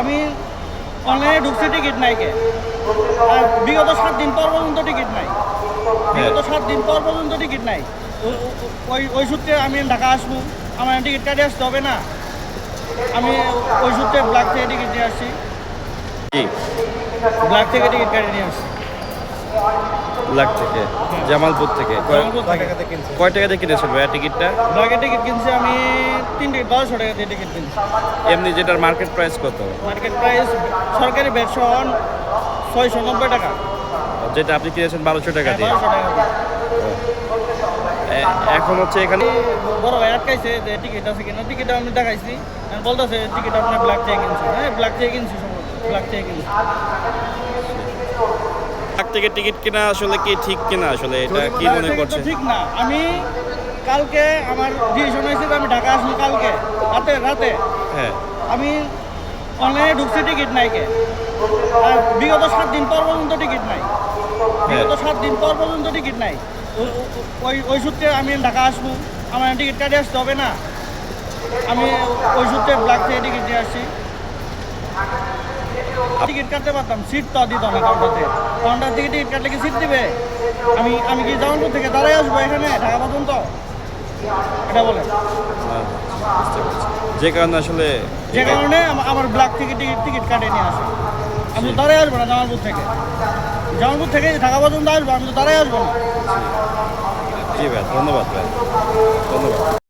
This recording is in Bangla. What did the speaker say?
আমি অনলাইনে ঢুকছি টিকিট নাই কে আর বিগত সাত দিন পর পর্যন্ত টিকিট নাই। বিগত সাত দিন পর পর্যন্ত টিকিট নাই। ওই ওই সূত্রে আমি ঢাকা আসব। আমার টিকিট কাটে আসতে হবে না। আমি ওই সূত্রে ব্ল্যাক থেকে টিকিট নিয়ে আসছি। ব্লাক ব্ল্যাক থেকে টিকিট কাটে নিয়ে আসছি। লাখ থেকে জামালপুর থেকে। কয়- টাকা দিয়ে কিনেছেন? ভাইয়া টিকিটটা? ব্ল্যাকের টিকিট কিনছি আমি তিন টিকিট বারোশো টাকা দিয়ে টিকিট কিনছি। এমনি যেটার মার্কেট প্রাইস কত? মার্কেট প্রাইস সরকারি সহ ছয়শো নব্বই টাকা। যেটা আপনি কিনেছেন বারোশো টাকা দিয়ে। টাকা এখন হচ্ছে এখানে বড় ভাই আটকাইছে যে টিকিট আছে কিনা। টিকিট আমি দেখাইছি। আমি বলতেছে টিকিট আপনি ব্ল্যাক থেকে কিনছি। হ্যাঁ ব্ল্যাক থেকে কিনছি ব্ল্যাক থেকে কিনছি। লাখ থেকে টিকিট কিনা আসলে কি ঠিক কিনা আসলে? এটা কি মনে থেকে করছেন? ঠিক না। আমি কালকে আমার ডিসিশন হয়েছে আমি ঢাকা আসব কালকে রাতে রাতে। হ্যাঁ। আমি অনলাইনে ঢুকছি টিকিট নাই কে। আর বিগত সাত দিন পর পর্যন্ত টিকিট নাই। বিগত সাত দিন পর পর্যন্ত টিকিট নাই। ওই ওই সূত্রে আমি ঢাকা আসব। আমার টিকিট কাটে আসতে হবে না। আমি ওই সূত্রে ব্ল্যাক থেকে টিকিট নিয়ে আসছি। টিকিট কাটতে পারতাম সিট তো দিত না কাউন্টার থেকে কাউন্টার থেকে টিকিট কাটলে কি সিট দিবে? আমি আমি কি জামালপুর থেকে দাঁড়াই আসব এখানে ঢাকা পর্যন্ত? এটা বলে পারছি। যে কারণে আসলে যে কারণে আমা- আমার ব্ল্যাক থেকে টিকিট টিকিট কাটে নিয়ে আসে। আমি তো দাঁড়াই আসব না জামালপুর থেকে। জামালপুর থেকে ঢাকা পর্যন্ত আসব আমি তো দাঁড়াই আসব না। জি ভাই ধন্যবাদ ভাই। ধন্যবাদ।